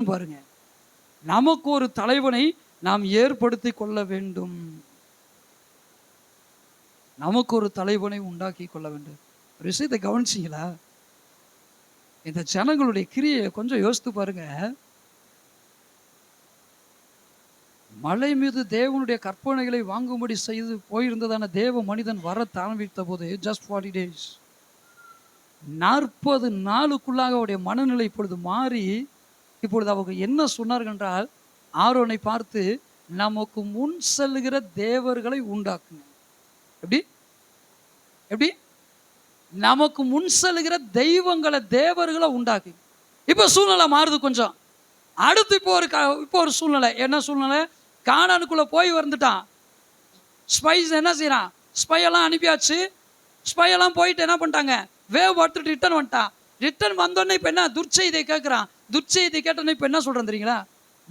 பாருங்க. நமக்கு ஒரு தலைவனை நாம் ஏற்படுத்தி கொள்ள வேண்டும். நமக்கு ஒரு தலைவனை உண்டாக்கி கொள்ள வேண்டும். ஒரு விஷயத்தை கவனிச்சிங்களா? இந்த ஜனங்களுடைய கிரியை கொஞ்சம் யோசித்து பாருங்க. மலை மீது தேவனுடைய கற்பனைகளை வாங்கும்படி செய்து போயிருந்ததான தேவ மனிதன் வர தாழ்வித்த போது ஜஸ்ட் ஃபார்ட்டி டேஸ் நாற்பது நாளுக்குள்ளாக அவருடைய மனநிலை இப்பொழுது மாறி இப்பொழுது அவங்க என்ன சொன்னார்கள் என்றால் ஆரோனை பார்த்து நமக்கு முன் செல்லுகிற தேவர்களை உண்டாக்குங்க எப்படி? எப்படி? நமக்கு முன் செல்லுகிற தெய்வங்களை தேவர்களை உண்டாக்கு. இப்போ சூழ்நிலை மாறுது கொஞ்சம். அடுத்து இப்போ ஒரு க இப்போ ஒரு சூழ்நிலை. என்ன சூழ்நிலை? காணானுக்குள்ளே போய் வந்துட்டான். ஸ்பைஸ் என்ன செய்கிறான் ஸ்பையெல்லாம் அனுப்பியாச்சு. ஸ்பையெல்லாம் போயிட்டு என்ன பண்ணிட்டாங்க? வேவ் பார்த்துட்டு ரிட்டர்ன் வந்துட்டான். ரிட்டர்ன் வந்தோடனே இப்போ என்ன? துர்ச்செய்தியை கேட்குறான். துர்ச்செய்தி கேட்டோன்னே இப்போ என்ன சொல்கிறேன் தெரியுங்களா?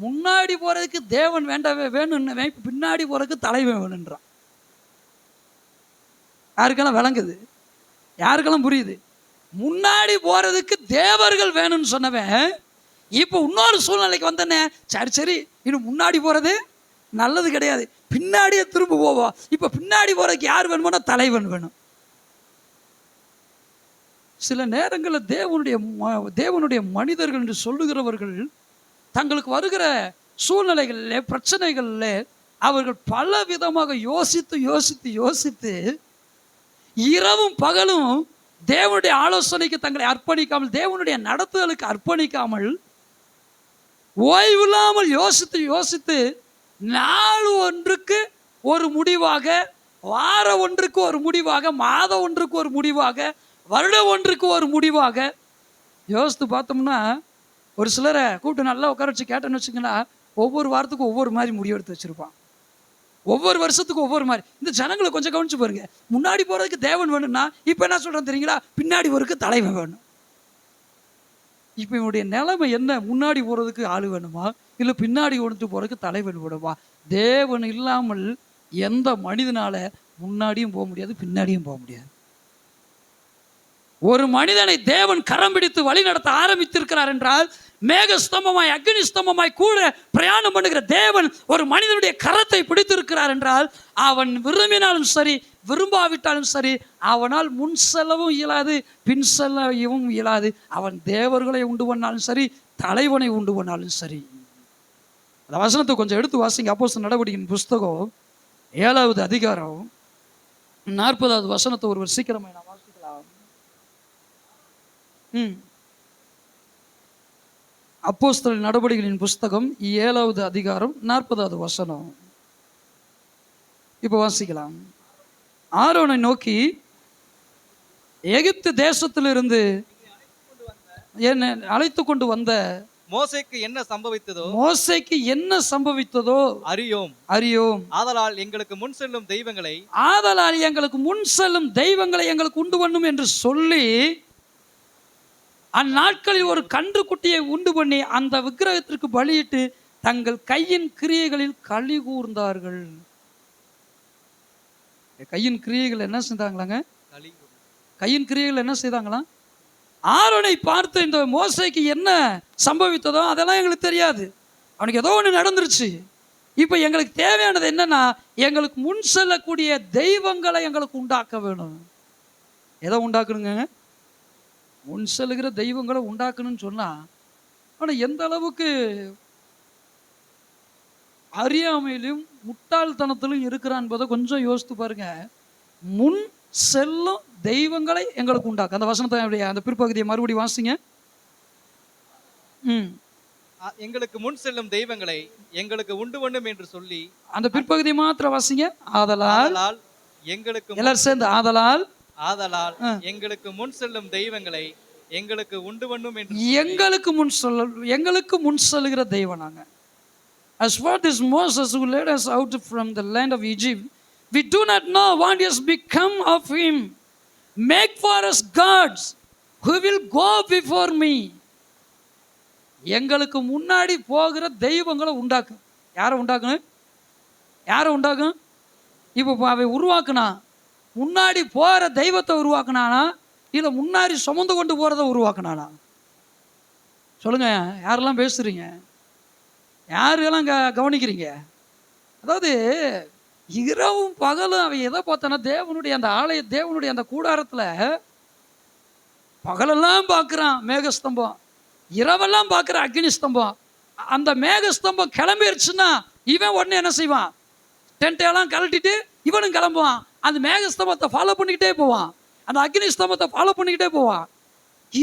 முன்னாடி போகிறதுக்கு தேவன் வேண்டவே வேணும்னு இப்போ பின்னாடி போகிறதுக்கு தலைவன் வேணுன்றான் யாருக்கெல்லாம் விளங்குது? யாருக்கெல்லாம் புரியுது? முன்னாடி போகிறதுக்கு தேவர்கள் வேணும்னு சொன்னவன் இப்போ இன்னொரு சூழ்நிலைக்கு வந்தனே சரி சரி இன்னும் முன்னாடி போகிறது நல்லது கிடையாது. பின்னாடியே திரும்ப போவோம். இப்போ பின்னாடி போகிறதுக்கு யார் வேணுமோனா தலைவன் வேணும். சில நேரங்களில் தேவனுடைய தேவனுடைய மனிதர்கள் என்று சொல்லுகிறவர்கள் தங்களுக்கு வருகிற சூழ்நிலைகளில் பிரச்சனைகளில் அவர்கள் பல விதமாக யோசித்து யோசித்து யோசித்து இரவும் பகலும் தேவனுடைய ஆலோசனைக்கு தங்களை அர்ப்பணிக்காமல் தேவனுடைய நடத்துதலுக்கு அர்ப்பணிக்காமல் ஓய்வில்லாமல் யோசித்து யோசித்து நாள் ஒன்றுக்கு ஒரு முடிவாக வார ஒன்றுக்கு ஒரு முடிவாக மாதம் ஒன்றுக்கு ஒரு முடிவாக வருடம் ஒன்றுக்கு ஒரு முடிவாக யோசித்து பார்த்தோம்னா ஒரு சிலரை கூப்பிட்டு நல்லா உட்கார வச்சு கேட்டேன்னு வச்சுங்கன்னா ஒவ்வொரு வாரத்துக்கும் ஒவ்வொரு மாதிரி முடிவெடுத்து வச்சுருப்பான். ஒவ்வொரு வருஷத்துக்கும் ஒவ்வொரு மாதிரி. இந்த ஜனங்களை கொஞ்சம் கவனிச்சு பாருங்க. முன்னாடி போகிறதுக்கு தேவன் வேணும்னா இப்போ என்ன சொல்கிறேன் தெரியுங்களா? பின்னாடி ஒருக்கு தலைவன் வேணும். இப்போ இவனுடைய நிலைமை என்ன? முன்னாடி போகிறதுக்கு ஆள் வேணுமா? இல்லை பின்னாடி ஒன்று போகிறதுக்கு தலைவன் வேணுமா? தேவன் இல்லாமல் எந்த மனிதனால் முன்னாடியும் போக முடியாது பின்னாடியும் போக முடியாது. ஒரு மனிதனை தேவன் கரம் பிடித்து வழி நடத்த ஆரம்பித்திருக்கிறார் என்றால் மேக ஸ்தம்பமாய் அக்னி கூட பிரயாணம் பண்ணுகிற தேவன் ஒரு மனிதனுடைய கரத்தை பிடித்திருக்கிறார் என்றால் அவன் விரும்பினாலும் சரி விரும்பாவிட்டாலும் சரி அவனால் முன் செல்லவும் இயலாது பின் செல்லவும் இயலாது. அவன் தேவர்களை உண்டு பண்ணாலும் சரி தலைவனை உண்டு பண்ணாலும் சரி. அந்த வசனத்தை கொஞ்சம் எடுத்து வாசிங்க. அப்போ நடவடிக்கையின் புஸ்தகம் ஏழாவது அதிகாரம் நாற்பதாவது வசனத்தை ஒருவர் சீக்கிரமாக அப்போஸ்தலர் நடவடிக்கைகளின் புஸ்தகம் ஏழாவது அதிகாரம் நாற்பதாவது வசனம். இப்போ வாசிக்கலாம். ஆரோனை நோக்கி எகிப்து தேசத்திலிருந்து என்னை அழைத்து கொண்டு வந்த மோசேக்கு என்ன சம்பவித்ததோ மோசைக்கு என்ன சம்பவித்ததோ அறியோம். அறியோம். ஆதலால் எங்களுக்கு முன் செல்லும் தெய்வங்களை ஆதலால் எங்களுக்கு முன் செல்லும் தெய்வங்களை எங்களுக்கு உண்டு பண்ணும் என்று சொல்லி அந்நாட்களில் ஒரு கன்றுக்குட்டியை உண்டு பண்ணி அந்த விக்கிரகத்திற்கு பலியிட்டு தங்கள் கையின் கிரியைகளில் களி கூர்ந்தார்கள். கையின் கிரியைகள் என்ன செஞ்சாங்களாங்க களி கையின் கிரியைகள் என்ன செய்தாங்களாம் ஆரோனை பார்த்து இந்த மோசைக்கு என்ன சம்பவித்ததோ அதெல்லாம் எங்களுக்கு தெரியாது. அவனுக்கு ஏதோ ஒன்று நடந்துருச்சு. இப்போ எங்களுக்கு தேவையானது என்னன்னா எங்களுக்கு முன் செல்லக்கூடிய தெய்வங்களை எங்களுக்கு உண்டாக்க வேணும். எதை உண்டாக்கணுங்க. முன் செல்லுகிற தெய்வங்களை உண்டாக்கணும்னு சொன்னால் ஆனால் எந்த அளவுக்கு அறியாமையிலும் முட்டாள்தனத்திலும் இருக்கிறான் என்பதை கொஞ்சம் யோசித்து பாருங்க. முன் செல்லும் தெய்வங்களை எங்களுக்கு உண்டாக்கு. அந்த வசனத்தை அப்படியே அந்த பிற்பகுதியை மறுபடியும் வாசிங்க. ம். எங்களுக்கு முன் செல்லும் தெய்வங்களை எங்களுக்கு உண்டு பண்ணும் என்று சொல்லி அந்த பிற்பகுதியை மாத்திரம் வாசிங்க. ஆதலால் எங்களுக்கு எல்லாரும் சேர்ந்து ஆதலால் ஆதலால். எங்களுக்கு முன் செல்லும் தெய்வங்களை எங்களுக்கு உண்டு பண்ணும் என்று எங்களுக்கு முன் சொல்ல எங்களுக்கு முன் செல்லுகிற தெய்வம் நாங்க. As what is Moses who led us out from the land of Egypt we do not know what has become of him. Make for us gods who will go before me. எங்களுக்கு முன்னாடி போகிற தெய்வங்களை உண்டாக்கு. யாரை உண்டாக்கணும்? யாரை உண்டாக்கும் இப்போ அவன் உருவாக்குனா முன்னாடி போகிற தெய்வத்தை உருவாக்குனானா? இல்லை முன்னாடி சுமந்து கொண்டு போகிறத உருவாக்குனானா? சொல்லுங்க யாரெல்லாம் பேசுகிறீங்க யாரெல்லாம் க கவனிக்கிறீங்க? அதாவது இரவும் பகலும் அவன் எதை பார்த்தானா தேவனுடைய அந்த ஆலய தேவனுடைய அந்த கூடாரத்தில் பகலெல்லாம் பார்க்குறான் மேகஸ்தம்பம். இரவெல்லாம் பார்க்குற அக்னி ஸ்தம்பம் அந்த மேகஸ்தம்பம் கிளம்பிடுச்சுன்னா இவன் உடனே என்ன செய்வான்? டென்ட்டையெல்லாம் கழட்டிட்டு இவனும் கிளம்புவான். அந்த மேகஸ்தம்பத்தை ஃபாலோ பண்ணிக்கிட்டே போவான். அந்த அக்னி ஸ்தம்பத்தை ஃபாலோ பண்ணிக்கிட்டே போவான்.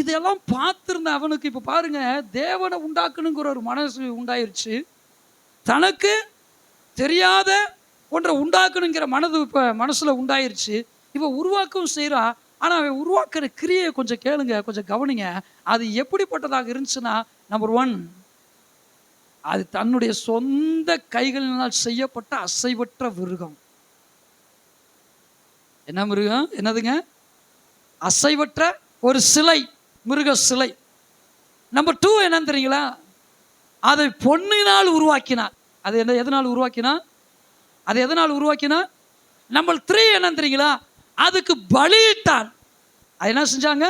இதெல்லாம் பார்த்துருந்த அவனுக்கு இப்போ பாருங்க தேவனை உண்டாக்கணுங்கிற ஒரு மனசு உண்டாயிருச்சு. தனக்கு தெரியாத ஒன்றை உண்டாக்கணுங்கிற மனது இப்போ மனசில் உண்டாயிருச்சு. இப்போ உருவாக்கவும் செய்கிறான் ஆனால் அவன் உருவாக்குற கிரியை கொஞ்சம் கேளுங்க கொஞ்சம் கவனிங்க. அது எப்படிப்பட்டதாக இருந்துச்சுன்னா நம்பர் ஒன் அது தன்னுடைய சொந்த கைகளினால் செய்யப்பட்ட அசைவற்ற விருகம். என்ன மிருகம் என்னதுங்க? அசைவற்ற ஒரு சிலை மிருக சிலை. நம்பர் டூ என்னன்னு தெரியுங்களா? அதை பொன்னினால் உருவாக்கினார். அது என்ன எதனால் உருவாக்கினா அது எதனால் உருவாக்கினா நம்பர் த்ரீ என்னன்னு தெரியுங்களா? அதுக்கு பலியிட்டான் அது என்ன செஞ்சாங்க?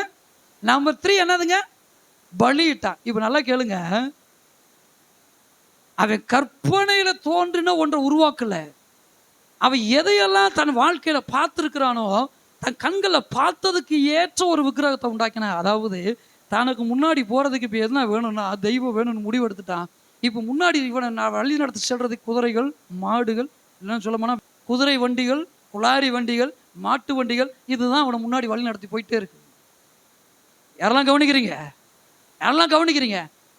நம்பர் த்ரீ என்னதுங்க? பலியிட்டான் இப்போ நல்லா கேளுங்க. அவன் கற்பனையில் தோன்றின ஒன்றை உருவாக்கலை. அவன் எதையெல்லாம் தன் வாழ்க்கையில் பார்த்துருக்கிறானோ தன் கண்களை பார்த்ததுக்கு ஏற்ற ஒரு விக்கிரகத்தை உண்டாக்கினான் அதாவது தனக்கு முன்னாடி போகிறதுக்கு இப்போ எதுனா வேணும்னா தெய்வம் வேணும்னு முடிவெடுத்துட்டான். இப்போ முன்னாடி இவனை நான் வழி நடத்தி செல்றதுக்கு குதிரைகள் மாடுகள் இல்லைன்னு சொல்ல போனால் குதிரை வண்டிகள் குளாரி வண்டிகள் மாட்டு வண்டிகள் இதுதான் அவனை முன்னாடி வழி நடத்தி போயிட்டே இருக்கு. யாரெல்லாம் கவனிக்கிறீங்க? யாரெல்லாம் கவனிக்கிறீங்க?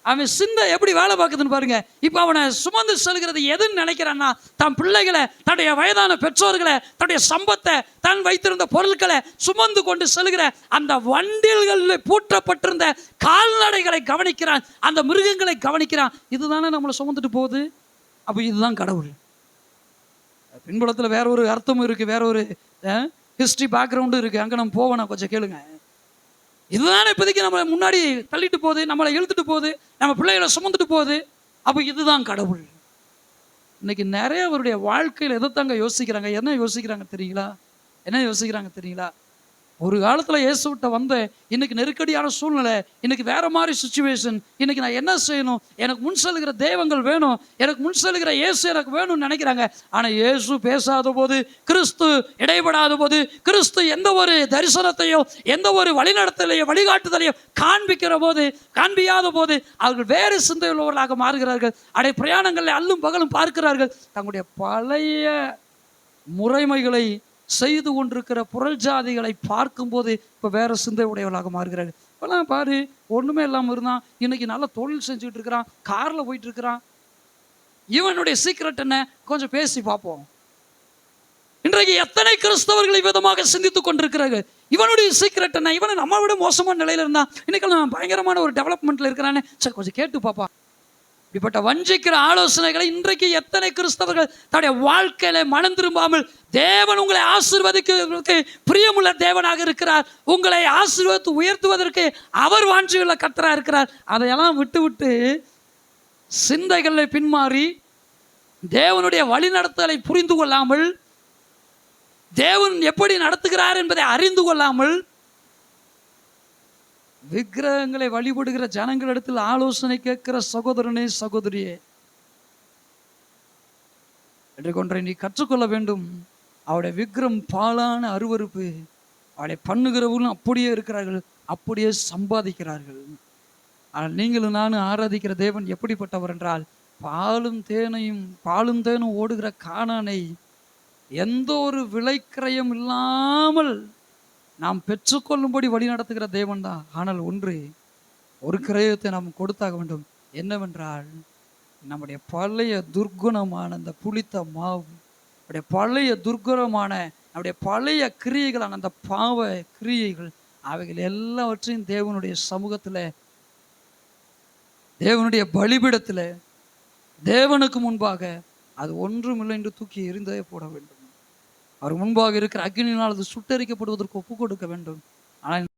அவன் சிந்தை எப்படி வேலை பார்க்குதுன்னு பாருங்க. இப்போ அவனை சுமந்து செல்கிறது எதுன்னு நினைக்கிறான்னா தன் பிள்ளைகளை தன்னுடைய வயதான பெற்றோர்களை தன்னுடைய சம்பத்தை தன் வைத்திருந்த பொருட்களை சுமந்து கொண்டு செல்கிற அந்த வண்டில்களில் பூட்டப்பட்டிருந்த கால்நடைகளை கவனிக்கிறான். அந்த மிருகங்களை கவனிக்கிறான். இதுதானே நம்மளை சுமந்துட்டு போகுது? அப்போ இதுதான் கடவுள். பின்புலத்தில் வேற ஒரு அர்த்தமும் இருக்குது வேற ஒரு ஹிஸ்ட்ரி பேக்ரவுண்டும் இருக்குது அங்கே நம்ம போவோம் கொஞ்சம் கேளுங்க. இதுதானே இப்போதைக்கு நம்மளை முன்னாடி தள்ளிட்டு போகுது நம்மளை இழுத்துட்டு போகுது நம்ம பிள்ளைகளை சுமந்துட்டு போகுது. அப்போ இதுதான் கடவுள். இன்னைக்கு நிறைய அவருடைய வாழ்க்கையில் எதைத்தாங்க யோசிக்கிறாங்க? என்ன யோசிக்கிறாங்க தெரியுங்களா? என்ன யோசிக்கிறாங்க தெரியுங்களா? ஒரு காலத்தில் இயேசுவிட்ட வந்தேன் இன்னைக்கு நெருக்கடியான சூழ்நிலை இன்னைக்கு வேற மாதிரி சுச்சுவேஷன் இன்னைக்கு நான் என்ன செய்யணும்? எனக்கு முன் செல்கிற தெய்வங்கள் வேணும் எனக்கு முன் செல்கிற இயேசு எனக்கு வேணும்னு நினைக்கிறாங்க. ஆனால் இயேசு பேசாத போது கிறிஸ்து இடைபடாத போது கிறிஸ்து எந்த ஒரு தரிசனத்தையோ எந்த ஒரு வழிநடத்தலையோ வழிகாட்டுதலையோ காண்பிக்கிற போது காண்பியாத போது அவர்கள் வேறு சிந்தையுள்ளவர்களாக மாறுகிறார்கள். அடை பிரயாணங்களில் அல்லும் பகலும் பார்க்கிறார்கள். தங்களுடைய பழைய முறைமைகளை செய்து கொண்டிருக்கிற புரள் ஜாதிகளை பார்க்கும்போது இப்போ வேற சிந்தை உடையவளாக மாறுகிறாரு இப்போலாம் பாரு ஒன்றுமே இல்லாமல் இருந்தான். இன்னைக்கு நல்ல தொழில் செஞ்சுட்டு இருக்கிறான். காரில் போயிட்டு இருக்கிறான். இவனுடைய சீக்கிரட் என்ன? கொஞ்சம் பேசி பார்ப்போம். இன்றைக்கு எத்தனை கிறிஸ்தவர்கள் விதமாக சிந்தித்துக் கொண்டிருக்கிறார்கள்? இவனுடைய சீக்கிரட் என்ன? இவனை நம்ம விட மோசமான நிலையில இருந்தான். இன்னைக்கு நான் பயங்கரமான ஒரு டெவலப்மெண்ட்ல இருக்கிறானே. சரி கொஞ்சம் கேட்டு பாப்பா இப்படிப்பட்ட வஞ்சிக்கிற ஆலோசனைகளை இன்றைக்கு எத்தனை கிறிஸ்தவர்கள் தன்னுடைய வாழ்க்கையில மனம் திரும்பாமல் தேவன் உங்களை ஆசீர்வதிக்கிறதுக்கு பிரியமுள்ள தேவனாக இருக்கிறார் உங்களை ஆசீர்வதித்து உயர்த்துவதற்கு அவர் வாஞ்சியுள்ள கத்தராக இருக்கிறார். அதையெல்லாம் விட்டு விட்டு சிந்தைகளை பின்மாறி தேவனுடைய வழிநடத்தலை புரிந்து கொள்ளாமல் தேவன் எப்படி நடத்துகிறார் என்பதை அறிந்து கொள்ளாமல் விக்கிரகங்களை வழிபடுகிற ஜனங்களிடத்தில் ஆலோசனை கேட்கிற சகோதரனே சகோதரியே. என்று ஒன்றை நீ கற்றுக்கொள்ள வேண்டும். அவருடைய விக்கிரம் பாலான அருவருப்பு அவளை பண்ணுகிறவர்களும் அப்படியே இருக்கிறார்கள் அப்படியே சம்பாதிக்கிறார்கள். ஆனால் நீங்களும் நானும் ஆராதிக்கிற தேவன் எப்படிப்பட்டவர் என்றால் பாலும் தேனையும் பாலும் தேனும் ஓடுகிற காணானை எந்த ஒரு விலைக்கிரயம் இல்லாமல் நாம் பெற்றுக்கொள்ளும்படி வழி நடத்துகிற தேவன் தான் ஆனால் ஒன்று ஒரு கிரயத்தை நாம் கொடுத்தாக வேண்டும். என்னவென்றால் நம்முடைய பழைய துர்குணமான அந்த புளித்த மாவு நம்முடைய பழைய துர்குணமான நம்முடைய பழைய கிரியைகளான அந்த பாவ கிரியைகள் அவைகள் எல்லாவற்றையும் தேவனுடைய சமூகத்தில் தேவனுடைய பலிபிடத்தில் தேவனுக்கு முன்பாக அது ஒன்றுமில்லை என்று தூக்கி எரிந்தே போட வேண்டும். அவர் முன்பாக இருக்கிற அக்னியினால் அது சுட்டரிக்கப்படுவதற்கு ஒப்பு கொடுக்க வேண்டும். ஆனால்